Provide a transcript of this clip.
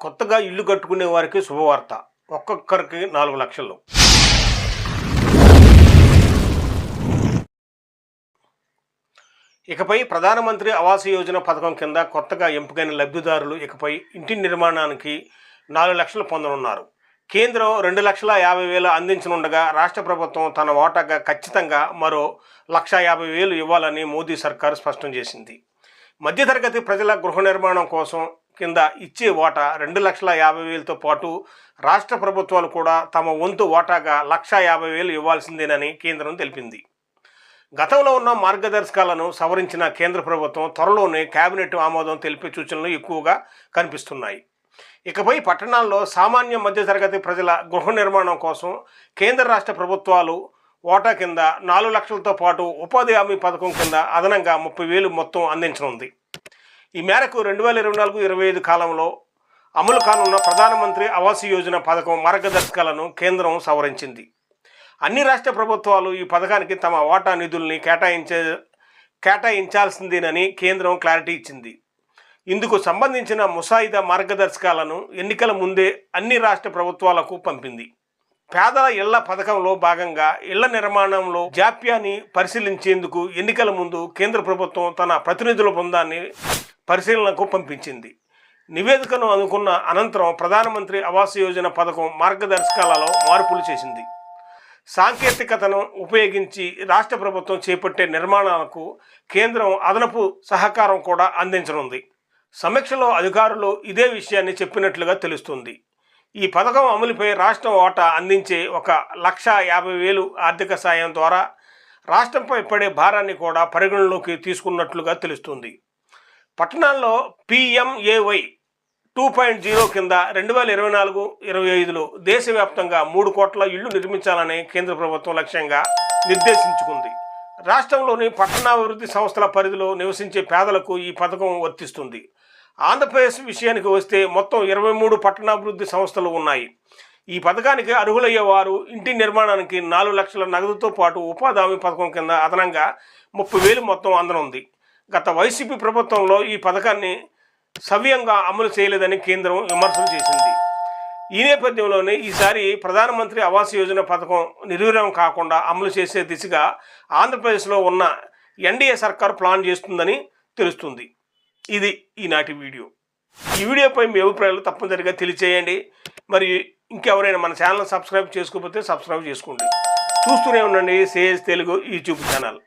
కొత్తగా ఇల్లు కట్టుకునే వారికి శుభవార్త. ఒక్కొక్కరికి నాలుగు లక్షలు. ఇకపై ప్రధానమంత్రి ఆవాస్ యోజన పథకం కింద కొత్తగా ఎంపికైన లబ్ధిదారులు ఇకపై ఇంటి నిర్మాణానికి నాలుగు లక్షలు పొందనున్నారు. కేంద్రం రెండు లక్షల యాభై వేలు అందించనుండగా రాష్ట్ర ప్రభుత్వం తన వాటాగా ఖచ్చితంగా మరో లక్ష యాభై వేలు ఇవ్వాలని మోదీ సర్కారు స్పష్టం చేసింది. మధ్యతరగతి ప్రజల గృహ నిర్మాణం కోసం కింద ఇచ్చే ఓటా రెండు లక్షల యాభై వేలతో పాటు రాష్ట్ర ప్రభుత్వాలు కూడా తమ వంతు ఓటాగా లక్ష యాభై వేలు ఇవ్వాల్సిందేనని కేంద్రం తెలిపింది. గతంలో ఉన్న మార్గదర్శకాలను సవరించిన కేంద్ర ప్రభుత్వం త్వరలోనే కేబినెట్ ఆమోదం తెలిపే సూచనలు ఎక్కువగా కనిపిస్తున్నాయి. ఇకపై పట్టణాల్లో సామాన్య మధ్యతరగతి ప్రజల గృహ నిర్మాణం కోసం కేంద్ర రాష్ట్ర ప్రభుత్వాలు ఓటా కింద నాలుగు లక్షలతో పాటు ఉపాధి హామీ పథకం కింద అదనంగా ముప్పై వేలు మొత్తం అందించనుంది. ఈ మేరకు రెండు వేల ఇరవై నాలుగు ఇరవై ఐదు కాలంలో అమలు కానున్న ప్రధానమంత్రి ఆవాస్ యోజన పథకం మార్గదర్శకాలను కేంద్రం సవరించింది. అన్ని రాష్ట్ర ప్రభుత్వాలు ఈ పథకానికి తమ వాటా నిధుల్ని కేటాయించే కేటాయించాల్సిందేనని కేంద్రం క్లారిటీ ఇచ్చింది. ఇందుకు సంబంధించిన ముసాయిదా మార్గదర్శకాలను ఎన్నికల ముందే అన్ని రాష్ట్ర ప్రభుత్వాలకు పంపింది. పేదల ఇళ్ళ పథకంలో భాగంగా ఇళ్ళ నిర్మాణంలో జాప్యాన్ని పరిశీలించేందుకు ఎన్నికల ముందు కేంద్ర ప్రభుత్వం తన ప్రతినిధుల బృందాన్ని పరిశీలనకు పంపించింది. నివేదికను అనుకున్న అనంతరం ప్రధానమంత్రి ఆవాస్ యోజన పథకం మార్గదర్శకాలలో మార్పులు చేసింది. సాంకేతికతను ఉపయోగించి రాష్ట్ర ప్రభుత్వం చేపట్టే నిర్మాణాలకు కేంద్రం అదనపు సహకారం కూడా అందించనుంది. సమీక్షలో అధికారులు ఇదే విషయాన్ని చెప్పినట్లుగా తెలుస్తుంది. ఈ పథకం అమలుపై రాష్ట్రం ఓటా అందించే ఒక లక్ష యాభై వేలు ఆర్థిక సాయం ద్వారా రాష్ట్రంపై పడే భారాన్ని కూడా పరిగణలోకి తీసుకున్నట్లుగా తెలుస్తుంది. పట్టణాల్లో పిఎంఏవై టూ పాయింట్ జీరో కింద రెండు వేల ఇరవై నాలుగు ఇరవై ఐదులో దేశవ్యాప్తంగా మూడు కోట్ల ఇళ్ళు నిర్మించాలని కేంద్ర ప్రభుత్వం లక్ష్యంగా నిర్దేశించుకుంది. రాష్ట్రంలోని పట్టణాభివృద్ధి సంస్థల పరిధిలో నివసించే పేదలకు ఈ పథకం వర్తిస్తుంది. ఆంధ్రప్రదేశ్ విషయానికి వస్తే మొత్తం ఇరవై మూడు పట్టణాభివృద్ధి సంస్థలు ఉన్నాయి. ఈ పథకానికి అర్హులయ్యే వారు ఇంటి నిర్మాణానికి నాలుగు లక్షల నగదుతో పాటు ఉపాధి హామీ పథకం కింద అదనంగా ముప్పై వేలు మొత్తం అందనుంది. గత వైసీపీ ప్రభుత్వంలో ఈ పథకాన్ని సవ్యంగా అమలు చేయలేదని కేంద్రం విమర్శలు చేసింది. ఈ నేపథ్యంలోనే ఈసారి ప్రధానమంత్రి ఆవాస్ యోజన పథకం నిర్వీర్యం కాకుండా అమలు చేసే దిశగా ఆంధ్రప్రదేశ్లో ఉన్న ఎన్డీఏ సర్కార్ ప్లాన్ చేస్తుందని తెలుస్తుంది. ఇది ఈనాటి వీడియో. ఈ వీడియోపై మీ అభిప్రాయాలు తప్పనిసరిగా తెలియచేయండి. మరి ఇంకెవరైనా మన ఛానల్ సబ్స్క్రైబ్ చేసుకోకపోతే సబ్స్క్రైబ్ చేసుకోండి. చూస్తూనే ఉండండి సేజ్ తెలుగు యూట్యూబ్ ఛానల్.